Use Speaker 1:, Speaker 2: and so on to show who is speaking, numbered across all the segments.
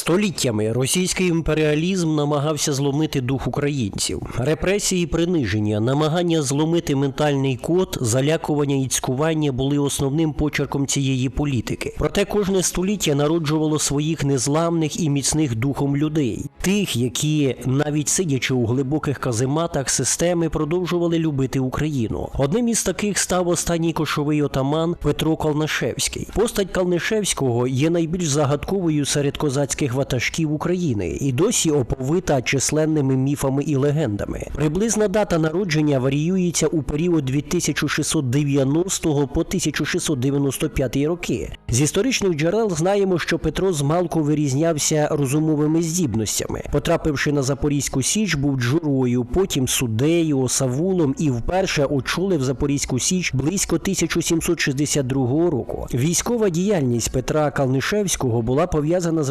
Speaker 1: Століттями російський імперіалізм намагався зломити дух українців. Репресії, і приниження, намагання зломити ментальний код, залякування і цькування були основним почерком цієї політики. Проте кожне століття народжувало своїх незламних і міцних духом людей, тих, які, навіть сидячи у глибоких казематах системи, продовжували любити Україну. Одним із таких став останній кошовий отаман Петро Калнишевський. Постать Калнишевського є найбільш загадковою серед козацьких ватажків України і досі оповита численними міфами і легендами. Приблизна дата народження варіюється у період 2690 по 1695 роки. З історичних джерел знаємо, що Петро змалку вирізнявся розумовими здібностями. Потрапивши на Запорізьку Січ, був джурою, потім суддею, осавулом і вперше очолив Запорізьку Січ близько 1762 року. Військова діяльність Петра Калнишевського була пов'язана з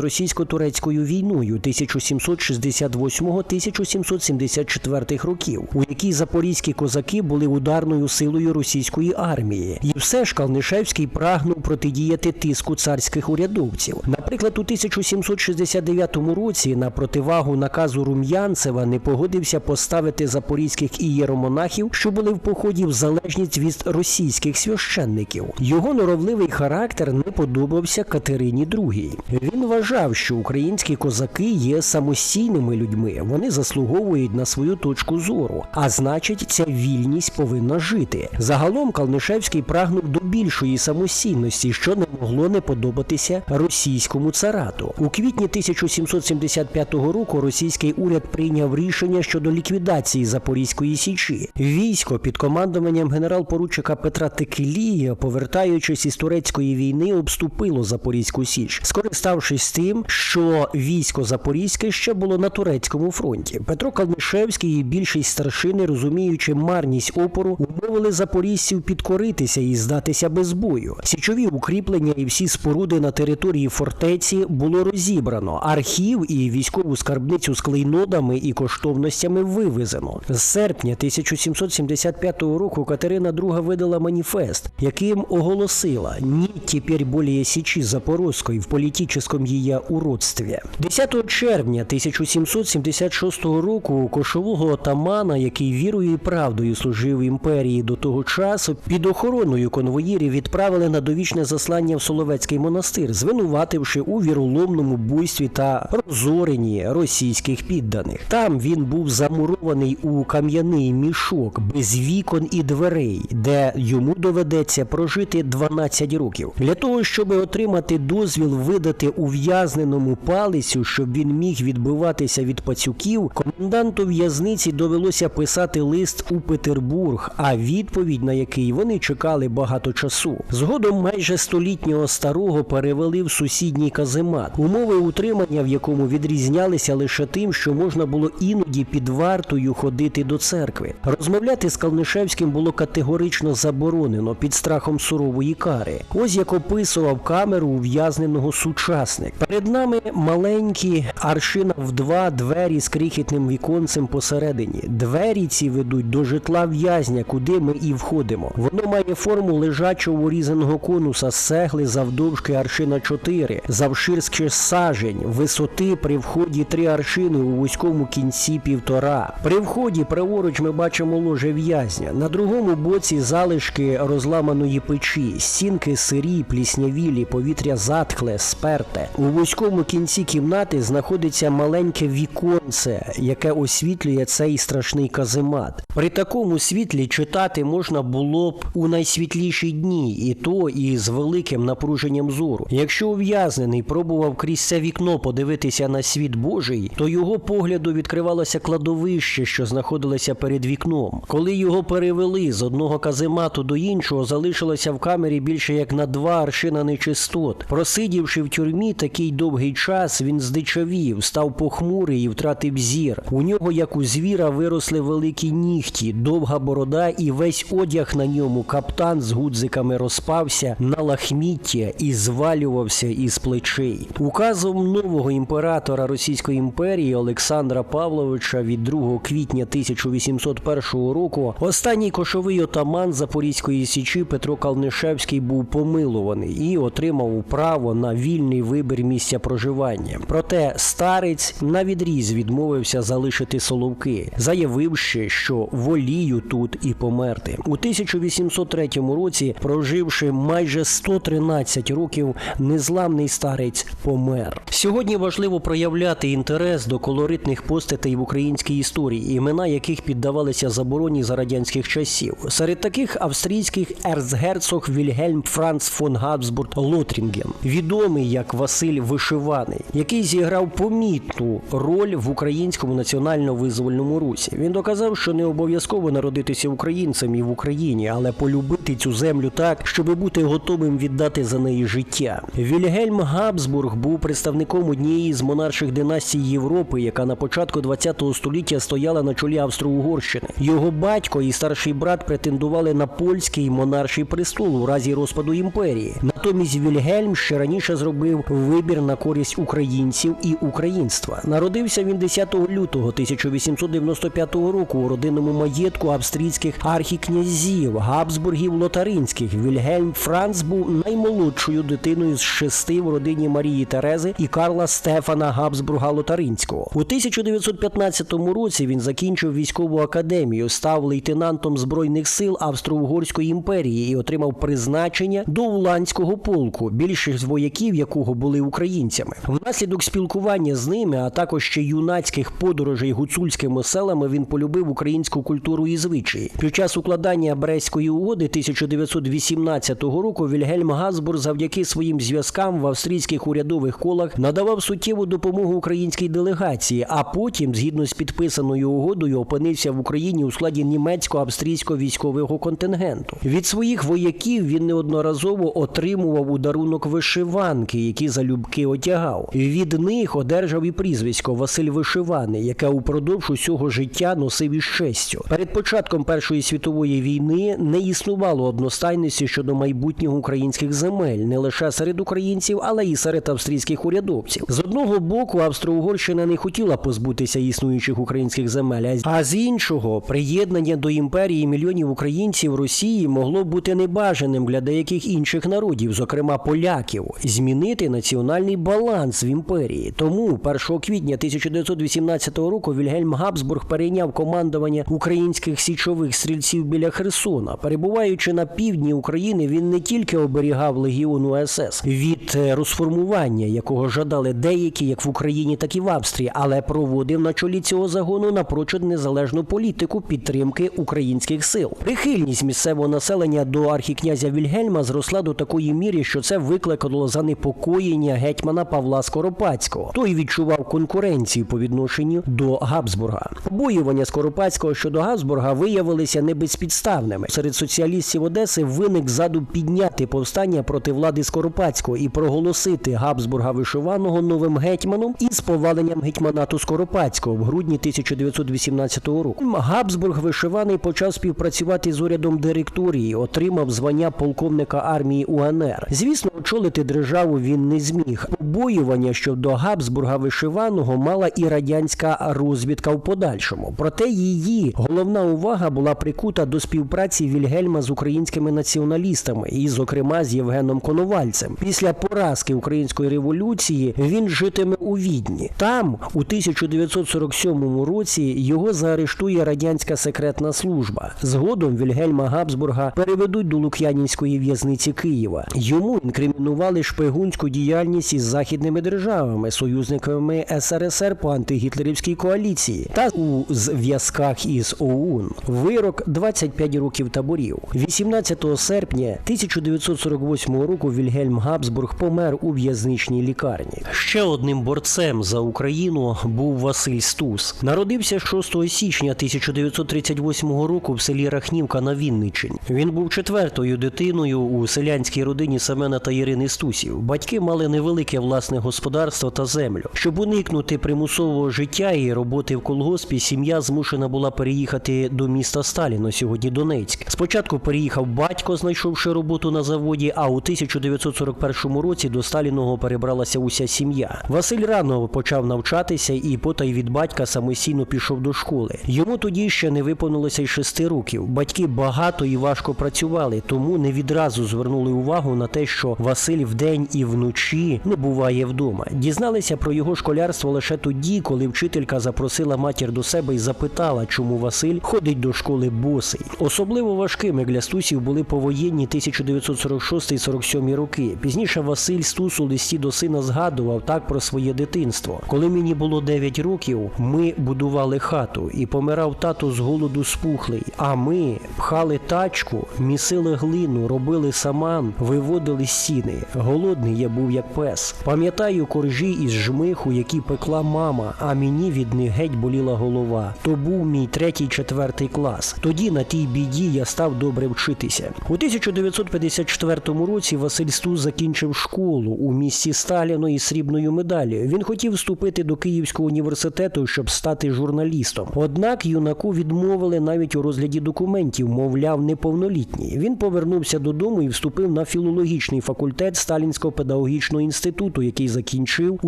Speaker 1: російсько-турецькою війною 1768-1774 років, у якій запорізькі козаки були ударною силою російської армії. І все ж Калнишевський прагнув протидіяти тиску царських урядовців. Наприклад, у 1769 році на противагу наказу Рум'янцева не погодився поставити запорізьких ієромонахів, що були в поході в залежність від російських священників. Його норовливий характер не подобався Катерині II. Він вважав, що українські козаки є самостійними людьми, вони заслуговують на свою точку зору, а значить, ця вільність повинна жити. Загалом Калнишевський прагнув до більшої самостійності, що не могло не подобатися російському царату. У квітні 1775 року російський уряд прийняв рішення щодо ліквідації Запорізької січі. Військо під командуванням генерал-поручика Петра Текелія, повертаючись із турецької війни, обступило Запорізьку Січ, скориставшись тим, що військо Запорізьке ще було на турецькому фронті. Петро Калнишевський і більшість старшини, розуміючи марність опору, умовили запорізців підкоритися і здатися без бою. Січові укріплення і всі споруди на території фортеці було розібрано. Архів і військову скарбницю з клейнодами і коштовностями вивезено. З серпня 1775 року Катерина II видала маніфест, яким оголосила «Ні тепер более Січі Запорозької в політичному її уродстві». 10 червня 1776 року кошового отамана, який вірою і правдою служив імперії до того часу, під охороною конвоїрів відправили на довічне заслання в Соловецький монастир, звинувативши у віроломному буйстві та розоренні російських підданих. Там він був замурований у кам'яний мішок без вікон і дверей, де йому доведеться прожити 12 років. Для того, щоб отримати дозвіл видати ув'язненому палицю, щоб він міг відбиватися від пацюків, коменданту в'язниці довелося писати лист у Петербург, а відповідь на який вони чекали багато часу. Згодом майже столітнього старого перевели в сусідній каземат, умови утримання в якому відрізнялися лише тим, що можна було іноді під вартою ходити до церкви. Розмовляти з Калнишевським було категорично заборонено під страхом сурової кари. Ось як описував камеру ув'язненого сучасник. Перед нами маленькі аршина в два двері з крихітним віконцем посередині. Двері ці ведуть до житла в'язня, куди ми і входимо. Воно має форму лежачого урізаного конуса з цегли завдовжки аршина 4, завширськи сажень, висоти при вході 3 аршини у вузькому кінці півтора. При вході праворуч ми бачимо ложе в'язня. На другому боці залишки розламаної печі, стінки сирі, пліснявілі, повітря затхле, сперте. У вузькому кінці кімнати знаходиться маленьке віконце, яке освітлює цей страшний каземат. При такому світлі читати можна було б у найсвітліші дні, і то і з великим напруженням зору. Якщо ув'язнений пробував крізь це вікно подивитися на світ Божий, то його погляду відкривалося кладовище, що знаходилося перед вікном. Коли його перевели з одного каземату до іншого, залишилося в камері більше як на два аршина нечистот. Просидівши в тюрмі такий довгий час, він здичавів, став похмурий і втратив зір. У нього, як у звіра, виросли великі нігті, довга борода і весь одяг на ньому каптан з гудзиками розпався на лахміття і звалювався із плечей. Указом нового імператора Російської імперії Олександра Павловича від 2 квітня 1801 року останній кошовий отаман Запорізької січі Петро Калнишевський був помилуваний і отримав право на вільний вибір місця проживання. Проте старець на відріз відмовився залишити Соловки, заявивши, що волію тут і померти. У 1803 році, проживши майже 113 років, незламний старець помер. Сьогодні важливо проявляти інтерес до колоритних постатей в українській історії, імена яких піддавалися забороні за радянських часів. Серед таких австрійських ерцгерцог Вільгельм Франц фон Габсбург Лотрінген, відомий як Василь Вишиваний, який зіграв помітну роль в українському національно-визвольному русі. Він доказав, що не обов'язково народитися українцем і в Україні, але полюбити цю землю так, щоб бути готовим віддати за неї життя. Вільгельм Габсбург був представником однієї з монарших династій Європи, яка на початку ХХ століття стояла на чолі Австро-Угорщини. Його батько і старший брат претендували на польський монарший престол у разі розпаду імперії. Натомість Вільгельм ще раніше зробив вибір на користь українців і українства. Народився він 10 лютого 1895 року у родинному маєтку австрійських архікнязів Габсбургів Лотаринських. Вільгельм Франц був наймолодшою дитиною з шести в родині Марії Терези і Карла Стефана Габсбурга Лотаринського. У 1915 році він закінчив військову академію, став лейтенантом збройних сил Австро-Угорської імперії і отримав призначення до Уланського полку, більшість вояків якого були українцями. Внаслідок спілкування з ними, а також ще юнацьких подорожей гуцульськими селами, він полюбив українську культуру і звичаї. Під час укладання Брестської угоди 1918 року Вільгельм Газбур завдяки своїм зв'язкам в австрійських урядових колах надавав суттєву допомогу українській делегації, а потім, згідно з підписаною угодою, опинився в Україні у складі німецько-австрійського військового контингенту. Від своїх вояків він неодноразово отримував у дарунок вишиванки, які залюбки одягав. Від них одержав і прізвисько Василь Вишиваний, яке упродовж усього життя носив із честю. Перед початком Першої світової війни не існувало одностайності щодо майбутнього українських земель не лише серед українців, але й серед австрійських урядовців. З одного боку, Австро-Угорщина не хотіла позбутися існуючих українських земель, а з іншого приєднання до імперії мільйонів українців Росії могло бути небажаним для деяких інших народів, зокрема поляків, змінити національний баланс в імперії. Тому 1 квітня 1918 року Вільгельм Габсбург перейняв командування українських січових стрільців біля Херсона. Перебуваючи на півдні України, він не тільки оберігав легіон УСС від е, розформування, якого жадали деякі, як в Україні, так і в Австрії, але проводив на чолі цього загону напрочуд незалежну політику підтримки українських сил. Прихильність місцевого населення до архікнязя Вільгельма зросла до такої міри, що це викликало занепокоєння гетьмана Павла Скоропадського. Той відчував конкуренцію по відношенню до Габсбурга. Побоювання Скоропадського щодо Габсбурга виявилися небезпідставними. Серед соціалістів Одеси виник заду підняти повстання проти влади Скоропадського і проголосити Габсбурга вишиваного новим гетьманом із поваленням гетьманату Скоропадського в грудні 1918 року. Габсбург вишиваний почав співпрацювати з урядом директорії, отримав звання полковника армії УНР. Звісно, очолити державу він не зміг. Побоювання щодо Габсбурга вишиваного мала і радянська розвідка в подальшому. Проте її головна увага була прикута до співпраці Вільгельма з українськими націоналістами, і, зокрема, з Євгеном Коновальцем. Після поразки української революції він житиме у Відні. Там, у 1947 році, його заарештує радянська секретна служба. Згодом Вільгельма Габсбурга переведуть до Лук'янівської в'язниці Києва. Йому інкримінували шпигунську діяльність із західними державами, союзниками СРСР по антигітлерівській коаліції та у зв'язках із ОУН. Вирок 25 років таборів. 18 серпня 1948 року Вільгельм Габсбург помер у в'язничній лікарні. Ще одним борцем за Україну був Василь Стус. Народився 6 січня 1938 року в селі Рахнівка на Вінниччині. Він був четвертою дитиною у селянській родині Семена та Ірини Стусів. Батьки мали невелике власне господарство та землю. Щоб уникнути примусового життя і роботи в колгоспі, сім'я змушена була переїхати до міста Сталіно, сьогодні Донецьк. Спочатку переїхав батько, знайшовши роботу на заводі, а у 1941 році до Сталіного перебралася уся сім'я. Василь рано почав навчатися і потай від батька самостійно пішов до школи. Йому тоді ще не виповнилося й шести років. Батьки багато і важко працювали, тому не відразу звернули увагу на те, що Василь вдень і вночі не буває вдома. Дізналися про його школярство лише тоді, коли вчителька запросила матір до себе і запитала, чому Василь ходить до школи босий. Особливо важкими для стусів були повоєнні 1946-47 роки. Пізніше Василь Стус у листі до сина згадував так про своє дитинство. Коли мені було 9 років, ми будували хату і помирав тато з голоду спухлий. А ми пхали тачку, місили глину, робили саман, виводили стіни. Голодний я був як пес. Пам'ятаю коржі із жмиху, які пекла мама, а мені від них геть боліла голова. То був мій третій, четвертий клас. Тоді на тій біді я став добре вчитися. У 1954 році Василь Стус закінчив школу у місті Сталіно із срібною медаллю. Він хотів вступити до Київського університету, щоб стати журналістом. Однак юнаку відмовили навіть у розгляді документів, мовляв, неповнолітній. Він повернувся додому і вступив на філологічний факультет Сталінського педагогічного інституту, який закінчив у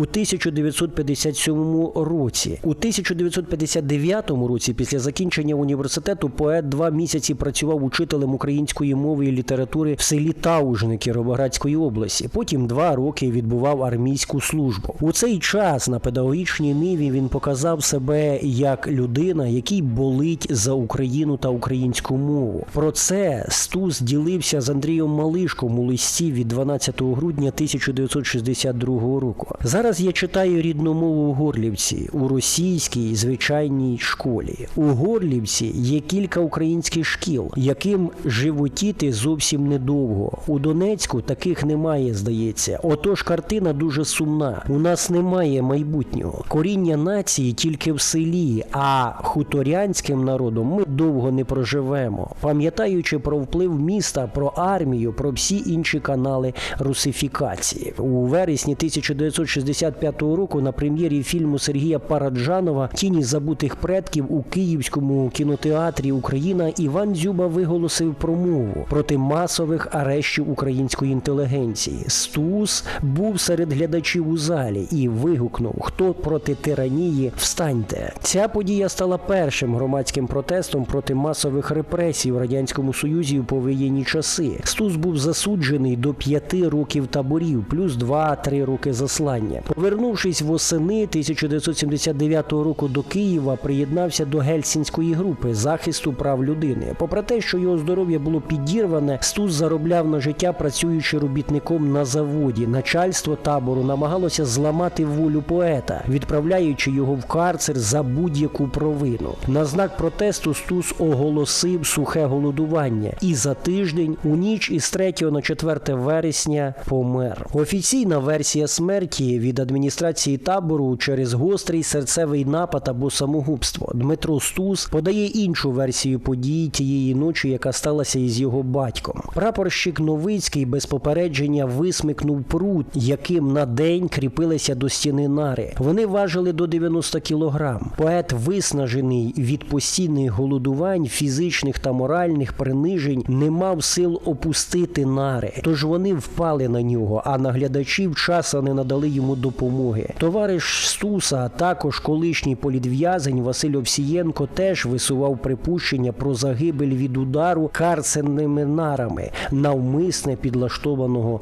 Speaker 1: 1957 році. У 1959 році, після закінчення університету, поет два місяці працював учителем української мови і літератури в селі Таужни Кіровоградської області. Потім два роки відбував армійську службу. У цей час на педагогічній ниві він показав себе як людина, який болить за Україну та українську мову. Про це Стус ділився з Андрієм Малишком у листі від 12 грудня 1962 року. Зараз я читаю рідну мову у Горлівці у російській звичайній школі. У Горлівці є кілька українських шкіл, яким животіти зовсім недовго. У Донецьку таких немає, здається. Отож, картина дуже сумна. У нас немає майбутнього. Коріння нації тільки в селі, а хуторянським народом ми довго не проживемо. Пам'ятаючи про вплив міста, про армію, про всі інші канали русифікації. У вересні 1965 року на прем'єрі фільму Сергія Параджанова Тіні забутих предків у Київському кінотеатрі Україна Іван Дзюба виголосив промову проти масових арештів української інтелігенції. Стус був серед глядачів у залі і вигукнув: Хто проти тиранії, встаньте. Ця подія стала першим громадським протестом проти масових репресій в радянському союзі у повоєнні часи. Стус був засуджений до п'яти років таборів, плюс два-три роки заслання. Повернувшись восени 1979 року до Києва, приєднався до гельсінської групи захисту прав людини. Попри те, що його здоров'я було підірване, Стус заробляв на життя, працюючи робітником на заводі. Начальство табору намагалося зламати волю поета, відправляючи його в карцер за будь-яку провину. На знак протесту Стус оголосив сухе голодування, і за тиждень, у ніч із 3 на 4 вересня, помер. Офіційна версія смерті від адміністрації табору через гострий серцевий напад або самогубство. Дмитро Стус подає іншу версію подій тієї ночі, яка сталася із його батьком. Прапорщик Новицький без попередження висмикнув прут, яким на день кріпилися до стіни нари. Вони важили до 90 кілограм. Поет, виснажений від постійних голодувань, фізичних та моральних принижень, не мав сил опустити нари. Тож вони впали на нього, а наглядачі вчасно не надали йому допомоги. Товариш Стуса, а також колишній політв'язень Василь Овсієнко теж висував припущення про загибель від удару карценними нарами, навмисне підлаштованого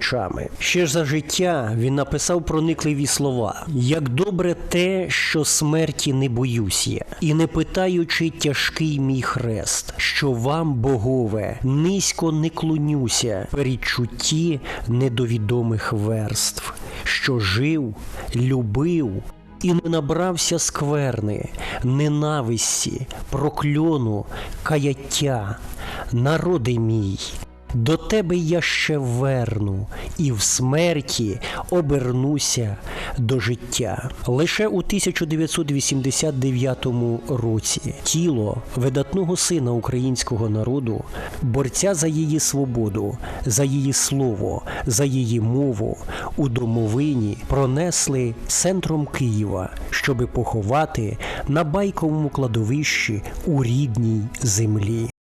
Speaker 1: наглядачами. Ще за життя він написав проникливі слова: як добре те, що смерті не боюсь я, і не питаючи тяжкий мій хрест, що вам, богове, низько не клонюся передчутті недовідомих верств, що жив, любив. І не набрався скверни, ненависті, прокльону, каяття, народи мій. До тебе я ще верну, і в смерті обернуся до життя. Лише у 1989 році тіло видатного сина українського народу, борця за її свободу, за її слово, за її мову у домовині пронесли центром Києва, щоби поховати на байковому кладовищі у рідній землі.